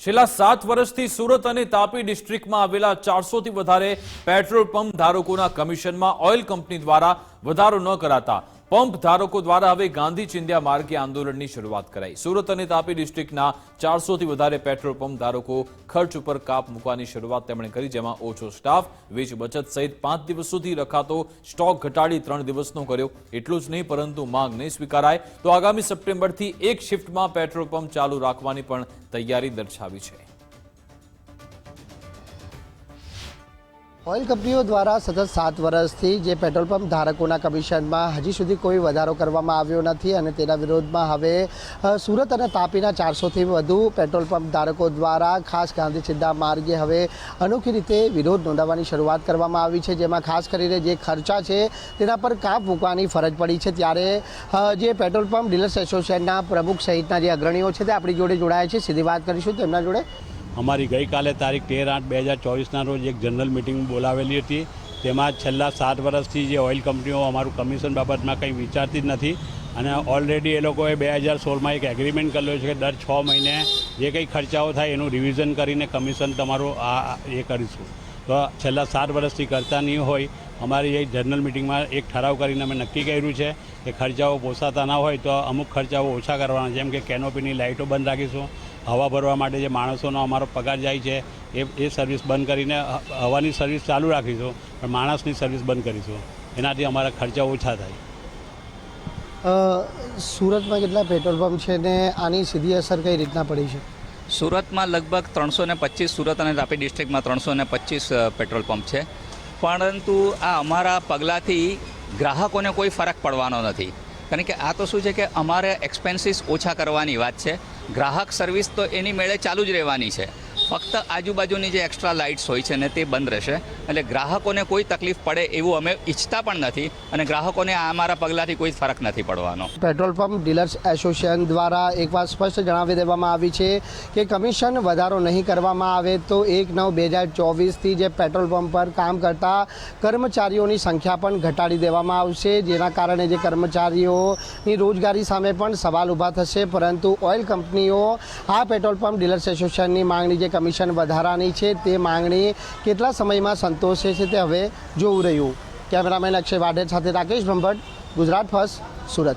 છેલ્લા સાત વર્ષથી સુરત અને તાપી ડિસ્ટ્રિક્ટમાં આવેલા ચારસોથી વધારે પેટ્રોલ પંપ ધારકોના કમિશનમાં ઓઇલ કંપની દ્વારા વધારો ન કરાતા પંપ ધારકો દ્વારા હવે ગાંધી ચિંધ્યા માર્ગે આંદોલનની શરૂઆત કરાઈ. સુરત અને તાપી ડિસ્ટ્રિક્ટના ચારસોથી વધારે પેટ્રોલ પંપ ધારકો ખર્ચ ઉપર કાપ મૂકવાની શરૂઆત તેમણે કરી, જેમાં ઓછો સ્ટાફ, વીજ બચત સહિત પાંચ દિવસ સુધી રખાતો સ્ટોક ઘટાડી ત્રણ દિવસનો કર્યો. એટલું જ નહીં, પરંતુ માંગ નહીં સ્વીકારાય. તો આગામી સપ્ટેમ્બરથી એક શિફ્ટમાં પેટ્રોલ પંપ ચાલુ રાખવાની પણ તૈયારી દર્શાવી છે. ઓઇલ કંપનીઓ દ્વારા સતત સાત વર્ષથી જે પેટ્રોલ પંપ ધારકોના કમિશનમાં હજી સુધી કોઈ વધારો કરવામાં આવ્યો નથી અને તેના વિરોધમાં હવે સુરત અને તાપીના ચારસોથી વધુ પેટ્રોલ પંપ ધારકો દ્વારા ખાસ ગાંધી ચિંતા માર્ગે હવે અનોખી રીતે વિરોધ નોંધાવવાની શરૂઆત કરવામાં આવી છે, જેમાં ખાસ કરીને જે ખર્ચા છે તેના પર કાપ મૂકવાની ફરજ પડી છે. ત્યારે જે પેટ્રોલ પંપ ડીલર્સ એસોસિએશનના પ્રમુખ સહિતના જે અગ્રણીઓ છે તે આપણી જોડે જોડાયા છે. સીધી વાત કરીશું તેમના જોડે. અમારી ગઈકાલે તારીખ તેર આઠ બે હજાર ચોવીસના રોજ એક જનરલ મિટિંગ બોલાવેલી હતી. તેમાં છેલ્લા સાત વર્ષથી જે ઓઇલ કંપનીઓ અમારું કમિશન બાબતમાં કંઈ વિચારતી જ નથી અને ઓલરેડી એ લોકોએ બે હજાર સોળમાં એક એગ્રીમેન્ટ કરેલો છે કે દર છ મહિને જે કંઈ ખર્ચાઓ થાય એનું રિવિઝન કરીને કમિશન તમારું આ એ કરીશું. તો છેલ્લા સાત વર્ષથી કરતા નહીં હોય. અમારી એ જનરલ મિટિંગમાં એક ઠરાવ કરીને અમે નક્કી કર્યું છે કે ખર્ચાઓ પોસાતા ના હોય તો અમુક ખર્ચાઓ ઓછા કરવાના, જેમ કે કેનોપીની લાઇટો બંધ રાખીશું હવા ભરવા માટે જે માણસોનો અમારો પગાર જાય છે એ એ સર્વિસ બંધ કરીને હવાની સર્વિસ ચાલુ રાખીશું પણ માણસની સર્વિસ બંધ કરીશું. એનાથી અમારા ખર્ચા ઓછા થાય. સુરતમાં કેટલા પેટ્રોલ પંપ છે ને આની સીધી અસર કઈ રીતના પડી છે? સુરતમાં લગભગ ત્રણસો ને પચીસ સુરત અને તાપી ડિસ્ટ્રિક્ટમાં ત્રણસો ને પચીસ પેટ્રોલ પંપ છે. પરંતુ આ અમારા પગલાંથી ગ્રાહકોને કોઈ ફરક પડવાનો નથી. કારણ કે આ તો શું છે કે અમારે એક્સપેન્સીસ ઓછા કરવાની વાત છે. ગ્રાહક સર્વિસ તો એની મેળે ચાલુ જ રહેવાની છે. ફક્ત આજુબાજુની જે એક્સ્ટ્રા લાઇટ્સ હોય છે ને તે બંધ રહેશે. એટલે ગ્રાહકોને કોઈ તકલીફ પડે એવું અમે ઈચ્છતા પણ નથી અને ગ્રાહકોને આ અમારા પગલાંથી કોઈ ફરક નથી પડવાનો. પેટ્રોલ પંપ ડીલર્સ એસોસિએશન દ્વારા એક વાત સ્પષ્ટ જણાવી દેવામાં આવી છે કે કમિશન વધારો નહીં કરવામાં આવે તો એક નવ બે હજાર ચોવીસથી જે પેટ્રોલ પંપ પર કામ કરતા કર્મચારીઓની સંખ્યા પણ ઘટાડી દેવામાં આવશે. જેના કારણે જે કર્મચારીઓની રોજગારી સામે પણ સવાલ ઊભા થશે. પરંતુ ઓઇલ કંપનીઓ આ પેટ્રોલ પંપ ડીલર્સ એસોસિએશનની માંગણી જે કમિશન વધારાની છે તે માંગણી કેટલા સમયમાં સંતોષે છે તે હવે જોવું રહ્યું. કેમેરામેન અક્ષય વાઢેર સાથે રાકેશ બ્રહ્મભટ્ટ, ગુજરાત ફર્સ્ટ, સુરત.